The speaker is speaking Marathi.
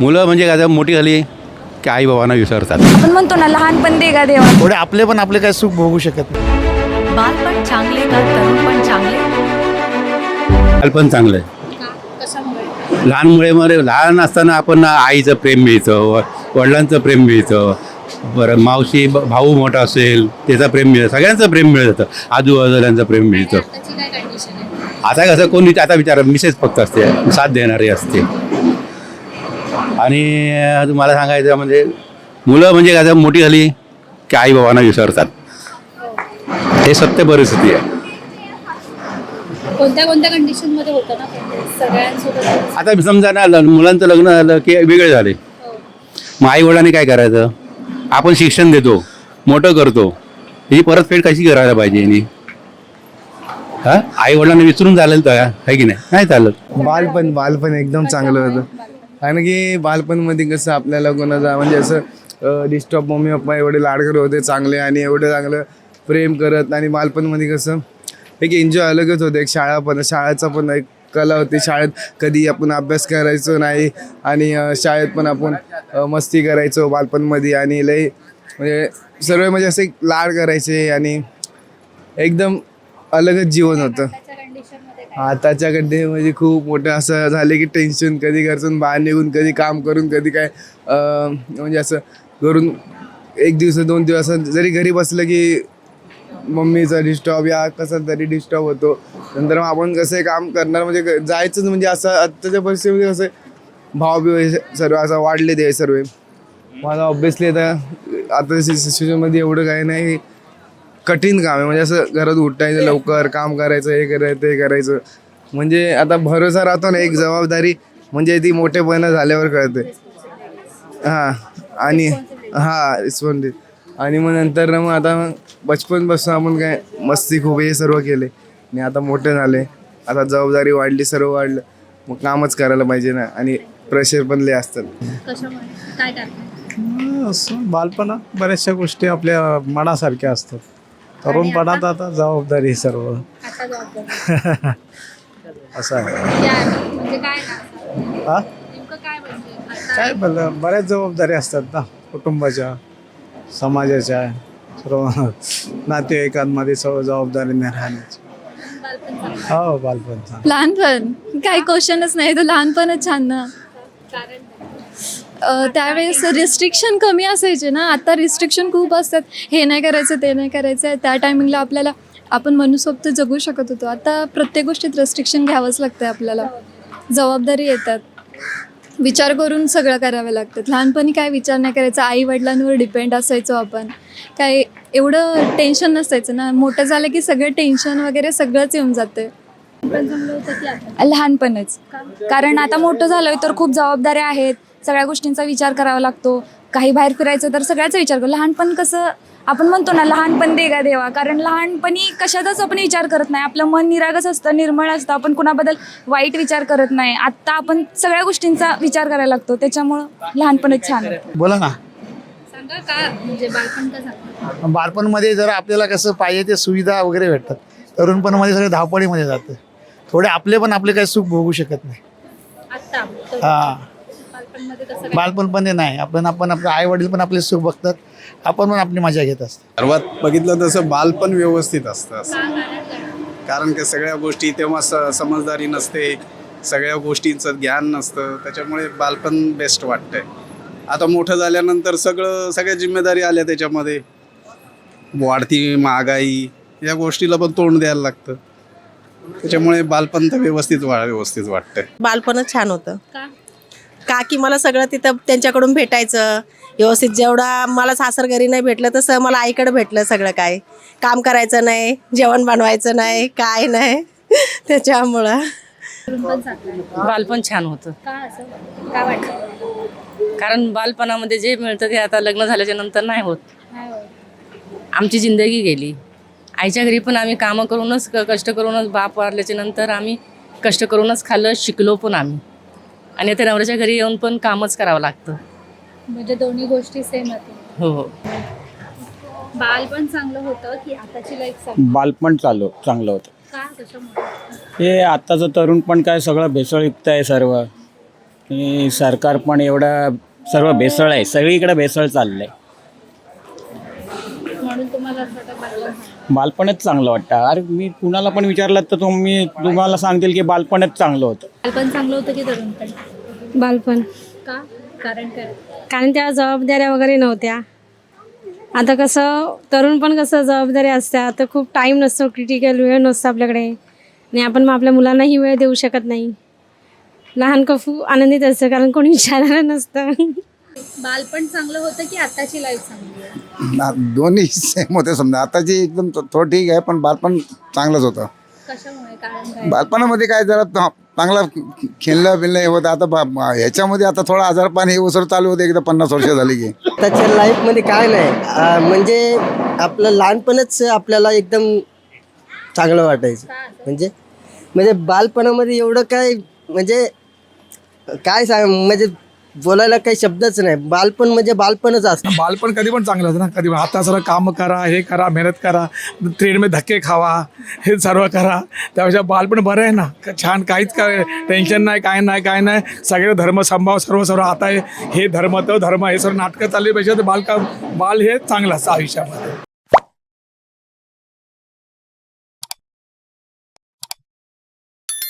मुलं म्हणजे काय मोठी झाली की आई बाबांना विसरतात. आपण म्हणतो ना लहानपण दे गा देवा. थोडे आपले पण आपले काय सुख भोगू शकत नाही. बालपण चांगले का तरुणपण चांगले? बालपण चांगलं आहे. लहान मुळे मध्ये लहान असताना आपण आईचं प्रेम मिळतं व वडिलांचं प्रेम मिळतं. बरं मावशी ब- भाऊ मोठा असेल त्याचं प्रेम मिळतं सगळ्यांचं प्रेम मिळतं. आजूबाजूल्यांचं प्रेम मिळतं. आता कसं कोणी आता विचार मिसेस फक्त असते साथ देणारी असते. आणि तुम्हाला सांगायचं म्हणजे मुलं म्हणजे काय मोठी झाली की आई बाबांना विसरतात. हे सत्य परिस्थिती आहे. कोणत्या कोणत्या कंडिशनमध्ये होतं ना? सगळ्यांसोबत आता समजा ना मुलांचं लग्न झालं की वेगळे झाले. मग आई वडिलांनी काय करायचं? आपण शिक्षण देतो मोठं करतो. ही परतफेड कशी करायला पाहिजे यांनी? हा? आई वडिलांना विसरून चालेल तर आहे की नाही? नाही चालत. बालपण बालपण एकदम चांगलं होतं. कारण की बालपणमध्ये कसं आपल्याला कोणाचा म्हणजे असं डिस्टर्ब मम्मी पप्पा एवढे लाड करत होते चांगले आणि एवढं चांगलं प्रेम करत आणि बालपणमध्ये कसं एक एन्जॉय अलगच होतं. एक शाळा पण शाळेचा पण एक कला होती. शाळेत कधी आपण अभ्यास करायचो नाही आणि शाळेत पण आपण मस्ती करायचो बालपणमध्ये आणि लई म्हणजे सर्व म्हणजे असे लाड करायचे आणि एकदम अलगच जीवन होतं. आताच्या गड्डे म्हणजे खूप मोठं असं झालं की टेन्शन कधी घरचं बाहेर निघून कधी काम करून कधी काय म्हणजे असं घरून एक दिवस दोन दिवस जरी घरी बसलं की मम्मीचा डिस्टर्ब या कसा तरी डिस्टर्ब होतो. नंतर मग आपण कसं काम करणार म्हणजे क- जायचंच म्हणजे असं आत्ताच्या परिस्थितीमध्ये कसं भाव बिव सर्व असं वाढले ते सर्व. मला ऑब्विसली आता आता सिच्युएशनमध्ये एवढं काही नाही. कठीण काम आहे. म्हणजे असं घरात उठायचं लवकर काम करायचं हे करायचं ते करायचं. म्हणजे आता भरोसा राहतो ना एक जबाबदारी म्हणजे ती मोठेपणा झाल्यावर कळते. हां आणि हां रिस्पॉन्सिबिलिटी आणि मग नंतर ना मग आता बचपनपासून आपण काय मस्ती खूप हे सर्व केले. आणि आता मोठे झाले आता जबाबदारी वाढली सर्व वाढलं. मग कामच करायला पाहिजे ना आणि प्रेशर पण लय असतात असं बालपणात बऱ्याचशा गोष्टी आपल्या मनासारख्या असतात. तरुणपणात आता जबाबदारी सर्व. आता जबाबदारी असं आहे. म्हणजे काय ना? हा? नेमकं काय म्हणजे? आता काय भलं बऱ्याच जबाबदारी असतात ना कुटुंबाच्या समाजाच्या सर्व नातेवाईकांमध्ये सर्व जबाबदारीने राहण्याची. बालपण चांगलं हो बालपण चांगलं. लहानपण. काही क्वेश्चनच नाही तो लहानपणच छान ना. कारण त्यावेळेस रिस्ट्रिक्शन कमी असायचे ना. आता रिस्ट्रिक्शन खूप असतात. हे नाही करायचं ते नाही करायचं. त्या टायमिंगला आपल्याला आपण मनुसोबत जगू शकत होतो. आता प्रत्येक गोष्टीत रेस्ट्रिक्शन घ्यावंच लागतं आपल्याला. जबाबदारी येतात. विचार करून सगळं करावं लागतं. लहानपणी काय विचार नाही करायचा. आई वडिलांवर डिपेंड असायचो आपण. काय एवढं टेन्शन नसायचं ना. मोठं झालं की सगळं टेन्शन वगैरे सगळंच येऊन जाते लहानपणच. कारण आता मोठं झालं तर खूप जबाबदाऱ्या आहेत. सगळ्या गोष्टींचा विचार करावा लागतो. काही बाहेर फिरायचं तर सगळ्याचा विचार करतो लहानपण कसं आपण म्हणतो ना लहानपण दे गा देवा. कारण लहानपणी कशाचाच आपण विचार करत नाही. आपलं मन निरागस असतं निर्मळ असतं. आपण कुणाबद्दल वाईट विचार करत नाही. आत्ता आपण सगळ्या गोष्टींचा विचार करायला लागतो. त्याच्यामुळं लहानपणच छान. बोला ना. सांगा का म्हणजे बालपण का सांगा बालपणमध्ये जर आपल्याला कसं पाहिजे ते सुविधा वगैरे भेटतात. तरुणपणामध्ये सगळे धावपळीमध्ये जातं. थोडे आपले पण आपले काही सुख भोगू शकत नाही. हा. बालपणमध्ये बालपणपणे नाही. आपण आपण आपले आई वडील पण आपले सुख बघतात. आपण पण आपली मजा घेत असतो. सर्वात बघितलं तसं बालपण व्यवस्थित असतं असं. का कारण काय? कारण की सगळ्या गोष्टी तेव्हा स समजदारी नसते. सगळ्या गोष्टींचं ज्ञान नसतं. त्याच्यामुळे बालपण बेस्ट वाटतंय. आता मोठं झाल्यानंतर सगळं सगळ्या जिम्मेदारी आल्या त्याच्यामध्ये. वाढती महागाई या गोष्टीला पण तोंड द्यायला लागतं. त्याच्यामुळे बालपण तर व्यवस्थित वा व्यवस्थित वाटतंय. बालपणच छान होतं. का? का की मला सगळं तिथं त्यांच्याकडून भेटायचं? व्यवस्थित जेवढा मला सासर घरी नाही भेटलं तसं मला आईकडे भेटलं सगळं काय. काम करायचं नाही जेवण बनवायचं नाही काय नाही. त्याच्यामुळं. बालपण छान होतं. काय कारण बालपणामध्ये जे मिळतं ते आता लग्न झाल्याच्यानंतर नाही होत. आमची जिंदगी गेली. आईच्या घरी पण आम्ही कामं करूनच क- कष्ट करूनच बाप वारल्याच्या नंतर आम्ही कष्ट करूनच खाल्लं शिकलो पण आम्ही. आणि आता नवऱ्याच्या घरी येऊन पण कामच करावं लागतं. म्हणजे दोन्ही गोष्टी सेम होते हो. हो बालपण चांगलं होतं की आताची लाईफ चांगली? बालपण चालू चांगलं होतं. का कशामुळे? हे आत्ताचं तरुण पण काय सगळं भेसळयुक्त आहे सर्व. सरकार पण एवढं सर्व भेसळ आहे. सगळीकडे भेसळ चाललं आहे म्हणून तुम्हाला असं वाटतं बालपण बालपणच चांगलं वाटतं. अरे मी कुणाला पण विचारलं तर तुम्ही तुम्हाला सांगतील की बालपणच चांगलं होतं. बालपण चांगलं होतं की तरुणपण बालपण. का? कारण काय? कारण त्या जबाबदाऱ्या वगैरे नव्हत्या. आता कसं तरुण पण कसं जबाबदाऱ्या असतात तर खूप टाईम नसतो क्रिटिकल वेळ नसतो आपल्याकडे. आणि आपण मग आपल्या मुलांनाही वेळ देऊ शकत नाही. लहान का खूप आनंदित असतं कारण कोणी विचारणार नसतं. बालपण चांगलं होतं की आताची लाईफ चांगली आहे? ना दोन्ही सेम होते समजा. आताची एकदम थो- थोडं ठीक आहे पण बालपण चांगलंच होतं. कशामुळे? कारण काय? बालपणामध्ये काय जरा चांगला खेळणं बिलणं हे होतं. आता बा- बा- ह्याच्यामध्ये आता थोडं आजारपण हे उसर चालू होते. एकदा पन्नास वर्ष झाली की. त्याच्या लाईफमध्ये काय नाही. म्हणजे आपलं लहानपणच आपल्याला एकदम चांगलं वाटायचं. म्हणजे म्हणजे बालपणामध्ये एवढं काय म्हणजे काय सांग म्हणजे बोलायला काही शब्दच नाही. बालपण म्हणजे बालपणच असतं. बालपण कधी पण चांगलं असतं ना. कधी पण आता सर्व काम करा हे करा मेहनत करा ट्रेनमध्ये धक्के खावा हे सर्व करा. त्यापेक्षा बालपण बरं आहे ना. क- छान काहीच काय टेन्शन नाही काय नाही काय नाही. सगळे धर्म संभाव सर्व सर्व आता हे हे धर्म तो धर्म हे सर्व नाटकं चालली पाहिजे. तर बालका बाल हे चांगलं असतं आयुष्यामध्ये.